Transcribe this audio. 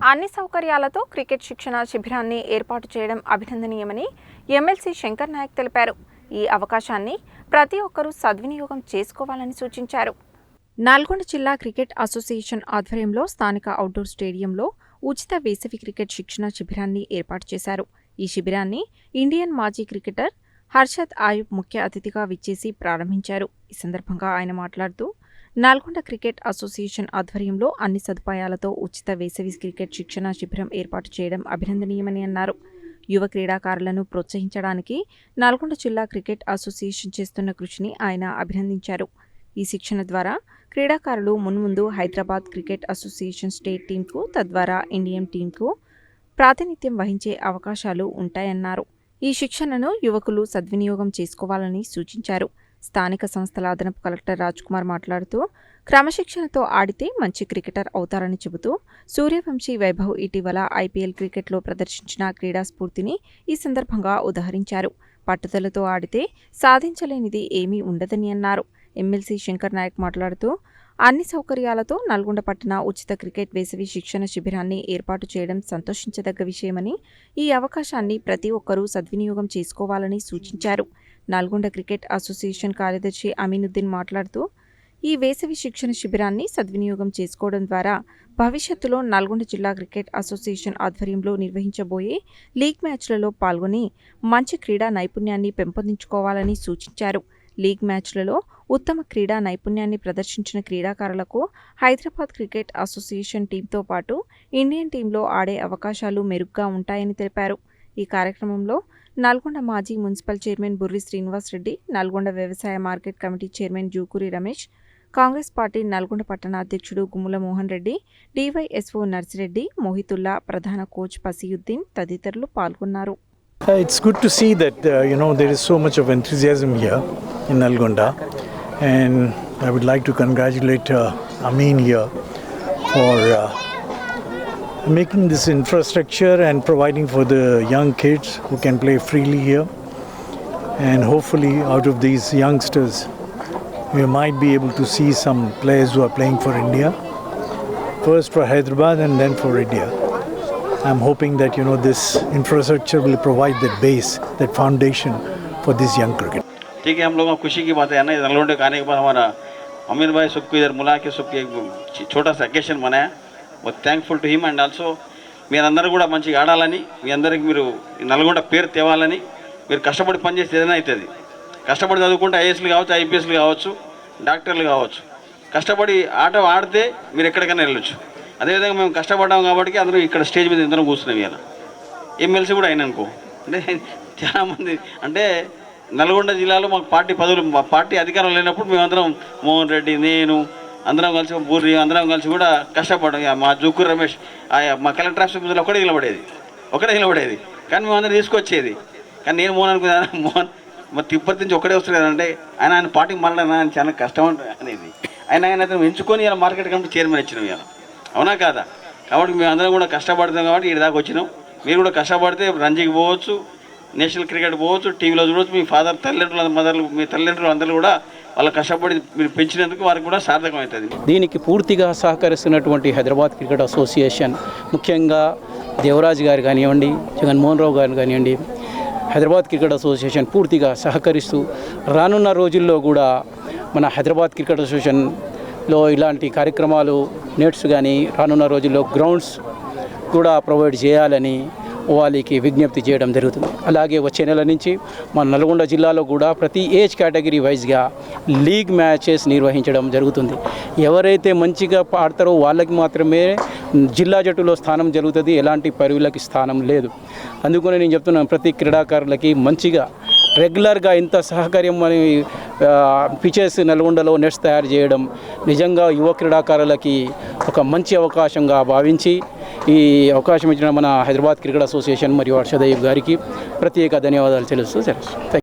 అన్ని సౌకర్యాలతో క్రికెట్ శిక్షణ శిబిరాన్ని ఏర్పాటు చేయడం అభినందనీయమని ఎమ్మెల్సీ శంకర్ నాయక్ తెలిపారు. ఈ అవకాశాన్ని ప్రతి ఒక్కరూ సద్వినియోగం చేసుకోవాలని సూచించారు. నల్గొండ జిల్లా క్రికెట్ అసోసియేషన్ ఆధ్వర్యంలో స్థానిక అవుట్డోర్ స్టేడియంలో ఉచిత వేసవి క్రికెట్ శిక్షణ శిబిరాన్ని ఏర్పాటు చేశారు. ఈ శిబిరాన్ని ఇండియన్ మాజీ క్రికెటర్ హర్షద్ ఆయుబ్ ముఖ్య అతిథిగా విచ్చేసి ప్రారంభించారు. ఈ సందర్భంగా ఆయన మాట్లాడుతూ నల్గొండ క్రికెట్ అసోసియేషన్ ఆధ్వర్యంలో అన్ని సదుపాయాలతో ఉచిత వేసవి క్రికెట్ శిక్షణ శిబిరం ఏర్పాటు చేయడం అభినందనీయమని అన్నారు. యువ క్రీడాకారులను ప్రోత్సహించడానికి నల్గొండ జిల్లా క్రికెట్ అసోసియేషన్ చేస్తున్న కృషిని ఆయన అభినందించారు. ఈ శిక్షణ ద్వారా క్రీడాకారులు మున్ముందు హైదరాబాద్ క్రికెట్ అసోసియేషన్ స్టేట్ టీంకు తద్వారా ఇండియన్ టీంకు ప్రాతినిధ్యం వహించే అవకాశాలు ఉంటాయన్నారు. ఈ శిక్షణను యువకులు సద్వినియోగం చేసుకోవాలని సూచించారు. స్థానిక సంస్థల అదనపు కలెక్టర్ కుమార్ మాట్లాడుతూ క్రమశిక్షణతో ఆడితే మంచి క్రికెటర్ అవుతారని చెబుతూ సూర్యవంశీ వైభవ్ ఇటీవల ఐపీఎల్ క్రికెట్లో ప్రదర్శించిన క్రీడా స్ఫూర్తిని ఈ సందర్భంగా ఉదహరించారు. పట్టుదలతో ఆడితే సాధించలేనిది ఏమీ ఉండదని అన్నారు. ఎమ్మెల్సీ శంకర్ నాయక్ మాట్లాడుతూ అన్ని సౌకర్యాలతో నల్గొండ పట్టణ ఉచిత క్రికెట్ వేసవి శిక్షణ శిబిరాన్ని ఏర్పాటు చేయడం సంతోషించదగ్గ విషయమని ఈ అవకాశాన్ని ప్రతి ఒక్కరూ సద్వినియోగం చేసుకోవాలని సూచించారు. నల్గొండ క్రికెట్ అసోసియేషన్ కార్యదర్శి అమీనుద్దీన్ మాట్లాడుతూ ఈ వేసవి శిక్షణ శిబిరాన్ని సద్వినియోగం చేసుకోవడం ద్వారా భవిష్యత్తులో నల్గొండ జిల్లా క్రికెట్ అసోసియేషన్ ఆధ్వర్యంలో నిర్వహించబోయే లీగ్ మ్యాచ్లలో పాల్గొని మంచి క్రీడా నైపుణ్యాన్ని పెంపొందించుకోవాలని సూచించారు. లీగ్ మ్యాచ్లలో ఉత్తమ క్రీడా నైపుణ్యాన్ని ప్రదర్శించిన క్రీడాకారులకు హైదరాబాద్ క్రికెట్ అసోసియేషన్ టీంతో పాటు ఇండియన్ టీంలో ఆడే అవకాశాలు మెరుగ్గా ఉంటాయని తెలిపారు. ఈ కార్యక్రమంలో నల్గొండ మాజీ మున్సిపల్ చైర్మన్ బుర్రి శ్రీనివాస్ రెడ్డి నల్గొండ వ్యవసాయ market committee chairman Jukuri Ramesh Congress party Nalgonda పట్టణ అధ్యక్షుడు గుమ్ముల మోహన్ రెడ్డి డివైఎస్ఓ నర్సిరెడ్డి మోహితుల్లా ప్రధాన కోచ్ పసియుద్దీన్ తదితరులు పాల్గొన్నారు. Uh, It's good to see that uh, you know there is so much of enthusiasm here in Nalgonda, and I would like to congratulate uh, Amin here for uh, making this infrastructure and providing for the young kids who can play freely here. And hopefully, out of these youngsters, we might be able to see some players who are playing for India. First for Hyderabad and then for India. I'm hoping that you know this infrastructure will provide that base, that foundation for this young cricket. ठीक है हम लोगों को खुशी की बात है ना इधर लौंडे का आने के बाद हमारा अमीर भाई सबको इधर मुला के सबको एक छोटा सा अकेशन बनाया वो thankful to him and also మీరందరూ కూడా మంచిగా ఆడాలని మీ అందరికి మీరు నల్గొండ పేరు తేవాలని మీరు కష్టపడి పనిచేస్తే ఏదైనా అవుతుంది. కష్టపడి చదువుకుంటే ఐఏఎస్లు కావచ్చు ఐపీఎస్లు కావచ్చు డాక్టర్లు కావచ్చు. కష్టపడి ఆట ఆడితే మీరు ఎక్కడికైనా వెళ్ళొచ్చు. అదేవిధంగా మేము కష్టపడ్డాం కాబట్టి అందరూ ఇక్కడ స్టేజ్ మీద ఇద్దరం కూర్చున్నాం ఇలా ఎమ్మెల్సీ కూడా అయిననుకో అంటే చాలామంది అంటే నల్గొండ జిల్లాలో మాకు పార్టీ పదవులు మా పార్టీ అధికారం లేనప్పుడు మేమందరం మోహన్ రెడ్డి నేను అందరం కలిసి బూరి అందరం కలిసి కూడా కష్టపడడం. ఇక మా జూకూరు రమేష్ మా కలెక్టర్ ఆఫీస్ ఒకటే నిలబడేది. ఒకటే నిలబడేది. కానీ మేము అందరం తీసుకొచ్చేది. కానీ నేను మోహన్ అనుకున్నాను మోహన్ మరి తిప్పటి నుంచి ఒకటే వస్తున్నాడంటే ఆయన ఆయన పార్టీకి మళ్ళీ ఆయన చాలా కష్టం అనేది. ఆయన ఆయన అతను ఎంచుకొని ఇలా మార్కెట్ కమిటీ చైర్మన్ ఇచ్చినాం ఇలా అవునా కాదా? కాబట్టి మేము అందరం కూడా కష్టపడతాం కాబట్టి ఈ దాకా వచ్చినాం. మీరు కూడా కష్టపడితే రంజీకి పోవచ్చు నేషనల్ క్రికెట్ పోవచ్చు టీవీలో చూడవచ్చు మీ ఫాదర్ తల్లిదండ్రులు మదర్లు మీ తల్లిదండ్రులు అందరూ కూడా వాళ్ళు కష్టపడి మీరు పెంచినందుకు వారికి కూడా సార్థకం అవుతుంది దీనికి పూర్తిగా సహకరిస్తున్నటువంటి హైదరాబాద్ క్రికెట్ అసోసియేషన్ ముఖ్యంగా దేవరాజ్ గారు కానివ్వండి జగన్మోహన్ రావు గారు కానివ్వండి హైదరాబాద్ క్రికెట్ అసోసియేషన్ పూర్తిగా సహకరిస్తూ రానున్న రోజుల్లో కూడా మన హైదరాబాద్ క్రికెట్ అసోసియేషన్లో ఇలాంటి కార్యక్రమాలు నెట్స్ కానీ రానున్న రోజుల్లో గ్రౌండ్స్ కూడా ప్రొవైడ్ చేయాలని వాళ్ళకి విజ్ఞప్తి చేయడం జరుగుతుంది. అలాగే వచ్చే నెల నుంచి మన నల్గొండ జిల్లాలో కూడా ప్రతి ఏజ్ కేటగిరీ వైజ్గా లీగ్ మ్యాచెస్ నిర్వహించడం జరుగుతుంది. ఎవరైతే మంచిగా ఆడతారో వాళ్ళకి మాత్రమే జిల్లా జట్టులో స్థానం జరుగుతుంది. ఎలాంటి పరువులకి స్థానం లేదు. అందుకనే నేను చెప్తున్నాను ప్రతి క్రీడాకారులకి మంచిగా రెగ్యులర్గా ఇంత సహకార్యం అని పిచెస్ నల్గొండలో నెట్స్ తయారు చేయడం నిజంగా యువ క్రీడాకారులకి ఒక మంచి అవకాశంగా భావించి ఈ అవకాశం ఇచ్చిన మన హైదరాబాద్ క్రికెట్ అసోసియేషన్ మరియు హర్షదీప్ గారికి ప్రత్యేక ధన్యవాదాలు తెలుస్తూ తెలుసు